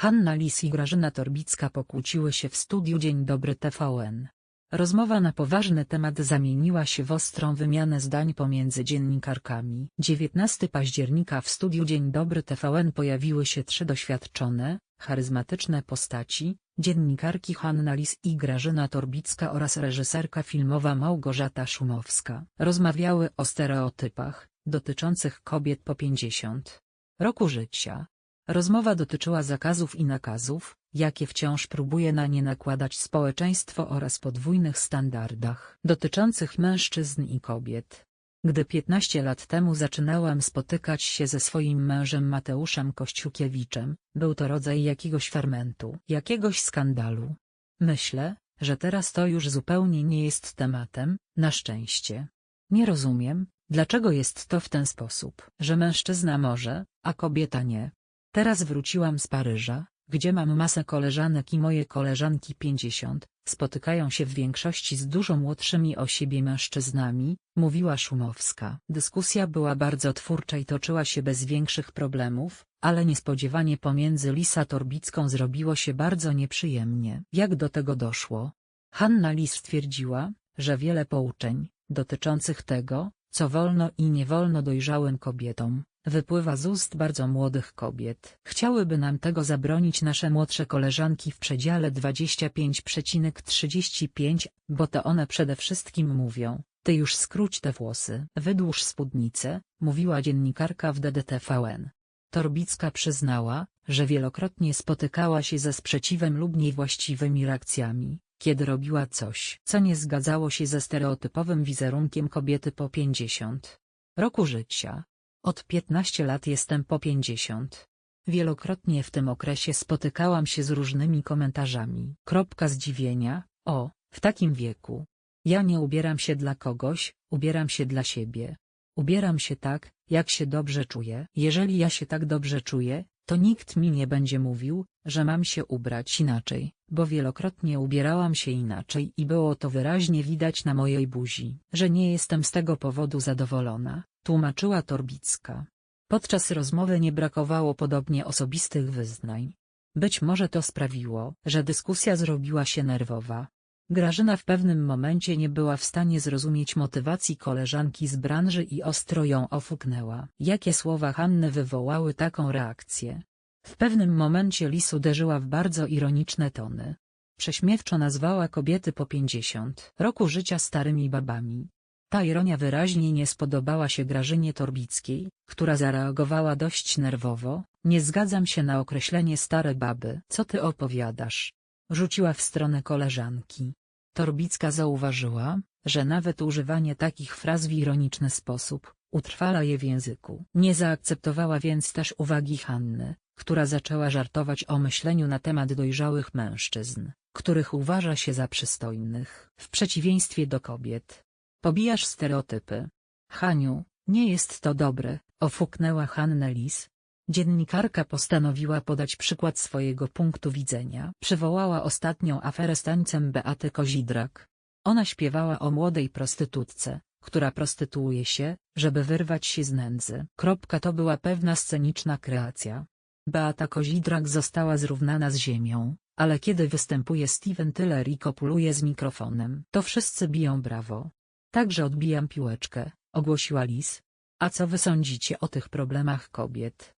Hanna Lis i Grażyna Torbicka pokłóciły się w studiu Dzień Dobry TVN. Rozmowa na poważny temat zamieniła się w ostrą wymianę zdań pomiędzy dziennikarkami. 19 października w studiu Dzień Dobry TVN pojawiły się trzy doświadczone, charyzmatyczne postaci, dziennikarki Hanna Lis i Grażyna Torbicka oraz reżyserka filmowa Małgorzata Szumowska. Rozmawiały o stereotypach, dotyczących kobiet po 50 roku życia. Rozmowa dotyczyła zakazów i nakazów, jakie wciąż próbuje na nie nakładać społeczeństwo oraz podwójnych standardach dotyczących mężczyzn i kobiet. Gdy 15 lat temu zaczynałam spotykać się ze swoim mężem Mateuszem Kościukiewiczem, był to rodzaj jakiegoś fermentu, jakiegoś skandalu. Myślę, że teraz to już zupełnie nie jest tematem, na szczęście. Nie rozumiem, dlaczego jest to w ten sposób, że mężczyzna może, a kobieta nie. Teraz wróciłam z Paryża, gdzie mam masę koleżanek i moje koleżanki 50, spotykają się w większości z dużo młodszymi o siebie mężczyznami, mówiła Szumowska. Dyskusja była bardzo twórcza i toczyła się bez większych problemów, ale niespodziewanie pomiędzy Lisa Torbicką zrobiło się bardzo nieprzyjemnie. Jak do tego doszło? Hanna Lis stwierdziła, że wiele pouczeń, dotyczących tego, co wolno i nie wolno dojrzałym kobietom, wypływa z ust bardzo młodych kobiet. Chciałyby nam tego zabronić nasze młodsze koleżanki w przedziale 25,35, bo to one przede wszystkim mówią, ty już skróć te włosy, wydłuż spódnicę, mówiła dziennikarka w DDTVN. Torbicka przyznała, że wielokrotnie spotykała się ze sprzeciwem lub niewłaściwymi reakcjami, kiedy robiła coś, co nie zgadzało się ze stereotypowym wizerunkiem kobiety po 50 roku życia. Od 15 lat jestem po 50. Wielokrotnie w tym okresie spotykałam się z różnymi komentarzami. Kropka zdziwienia, o, w takim wieku. Ja nie ubieram się dla kogoś, ubieram się dla siebie. Ubieram się tak, jak się dobrze czuję. Jeżeli ja się tak dobrze czuję, to nikt mi nie będzie mówił, że mam się ubrać inaczej, bo wielokrotnie ubierałam się inaczej i było to wyraźnie widać na mojej buzi, że nie jestem z tego powodu zadowolona, tłumaczyła Torbicka. Podczas rozmowy nie brakowało podobnie osobistych wyznań. Być może to sprawiło, że dyskusja zrobiła się nerwowa. Grażyna w pewnym momencie nie była w stanie zrozumieć motywacji koleżanki z branży i ostro ją ofuknęła. Jakie słowa Hanny wywołały taką reakcję? W pewnym momencie Lis uderzyła w bardzo ironiczne tony. Prześmiewczo nazwała kobiety po 50 roku życia starymi babami. Ta ironia wyraźnie nie spodobała się Grażynie Torbickiej, która zareagowała dość nerwowo, nie zgadzam się na określenie stare baby. Co ty opowiadasz? Rzuciła w stronę koleżanki. Torbicka zauważyła, że nawet używanie takich fraz w ironiczny sposób, utrwala je w języku. Nie zaakceptowała więc też uwagi Hanny, która zaczęła żartować o myśleniu na temat dojrzałych mężczyzn, których uważa się za przystojnych. W przeciwieństwie do kobiet. Pobijasz stereotypy. Haniu, nie jest to dobre, ofuknęła Hanna Lis. Dziennikarka postanowiła podać przykład swojego punktu widzenia. Przywołała ostatnią aferę z tańcem Beaty Kozidrak. Ona śpiewała o młodej prostytutce, która prostytuuje się, żeby wyrwać się z nędzy. Kropka to była pewna sceniczna kreacja. Beata Kozidrak została zrównana z ziemią, ale kiedy występuje Steven Tyler i kopuluje z mikrofonem, to wszyscy biją brawo. Także odbijam piłeczkę, ogłosiła Lis. A co wy sądzicie o tych problemach kobiet?